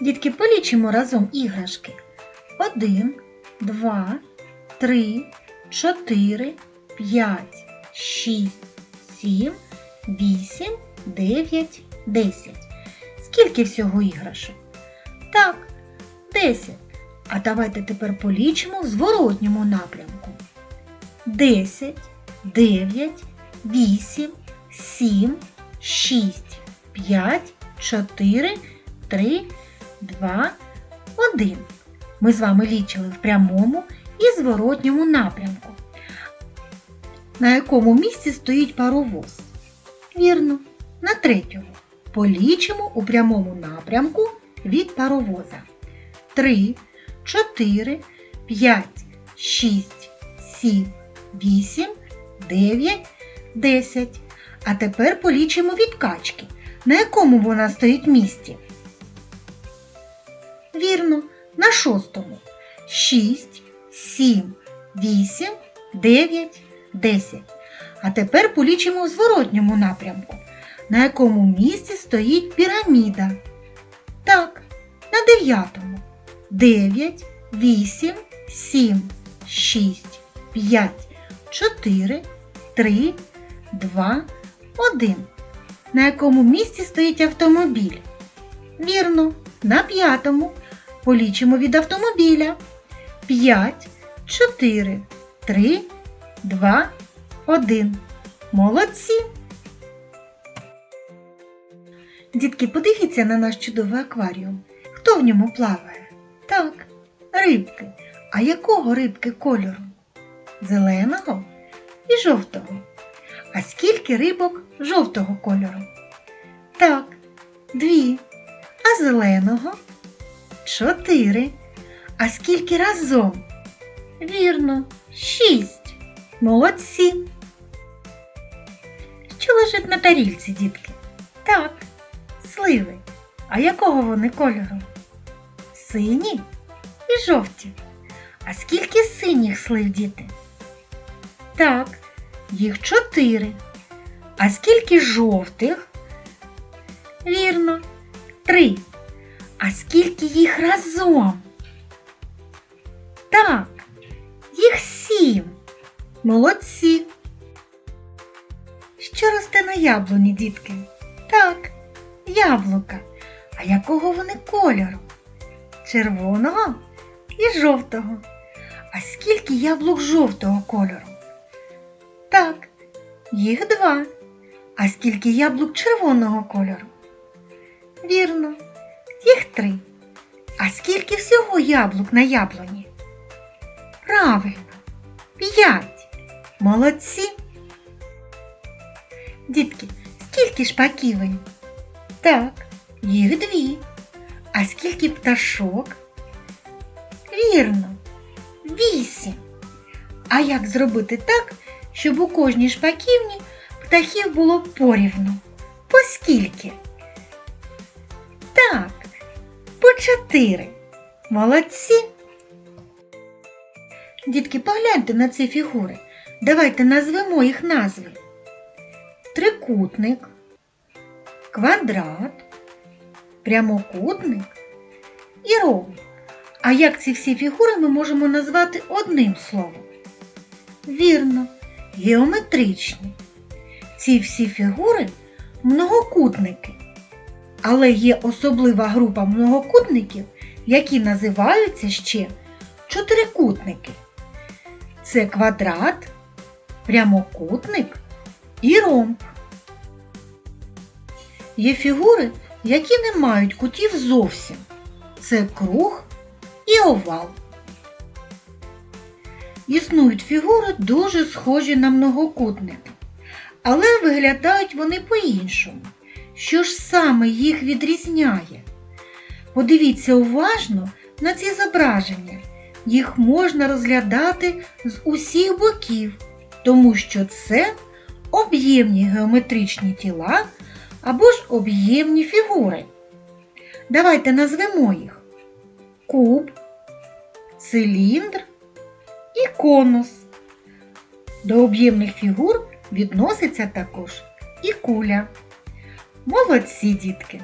Дітки, полічимо разом іграшки. Один, два, три, чотири, п'ять, шість, сім, вісім, дев'ять, десять. Скільки всього іграшок? Так, десять. А давайте тепер полічимо в зворотньому напрямку. Десять, дев'ять, вісім, сім, шість, п'ять, чотири, три, два, один. Ми з вами лічили в прямому і зворотньому напрямку. На якому місці стоїть паровоз? Вірно, на третьому. Полічимо у прямому напрямку від паровоза. 3, 4, 5, 6, 7, 8, 9, 10. А тепер полічимо від качки. На якому вона стоїть місці? Вірно, на шостому. 6, 7, 8, 9, 10. А тепер полічимо у зворотньому напрямку. На якому місці стоїть піраміда? Так, на дев'ятому. 9, 8, 7, 6, 5, 4, 3, 2, 1. На якому місці стоїть автомобіль? Вірно, на п'ятому. Полічимо від автомобіля. 5, 4, 3, 2, 1. Молодці! Дітки, подивіться на наш чудовий акваріум. Хто в ньому плаває? Так, рибки. А якого рибки кольору? Зеленого і жовтого. А скільки рибок жовтого кольору? Так, дві. А зеленого? Чотири. А скільки разом? Вірно, шість. Молодці. Що лежить на тарілці, дітки? Так, сливи. А якого вони кольору? Сині і жовті. А скільки синіх слив, діти? Так, їх чотири. А скільки жовтих? Вірно, три. А скільки їх разом? Так, їх сім. Молодці. Що росте на яблуні, дітки? Так, яблука. А якого вони кольору? Червоного і жовтого. А скільки яблук жовтого кольору? Так, їх два. А скільки яблук червоного кольору? Вірно, їх три. А скільки всього яблук на яблуні? Правильно, п'ять. Молодці. Дітки, скільки шпаківень? Так, їх дві. А скільки пташок? Вірно, вісім. А як зробити так, щоб у кожній шпаківні птахів було порівну? По скільки? По чотири. Молодці. Дітки, погляньте на ці фігури. Давайте назвемо їх назви. Трикутник, квадрат, прямокутник і ромб. А як ці всі фігури ми можемо назвати одним словом? Вірно, геометричні. Ці всі фігури многокутники. Але є особлива група многокутників, які називаються ще чотирикутники. Це квадрат, прямокутник і ромб. Є фігури, які не мають кутів зовсім. Це круг і овал. Існують фігури дуже схожі на многокутники, але виглядають вони по-іншому. Що ж саме їх відрізняє? Подивіться уважно на ці зображення. Їх можна розглядати з усіх боків, тому що це об'ємні геометричні тіла або ж об'ємні фігури. Давайте назвемо їх куб, циліндр і конус. До об'ємних фігур відноситься також і куля. Молодці, дітки!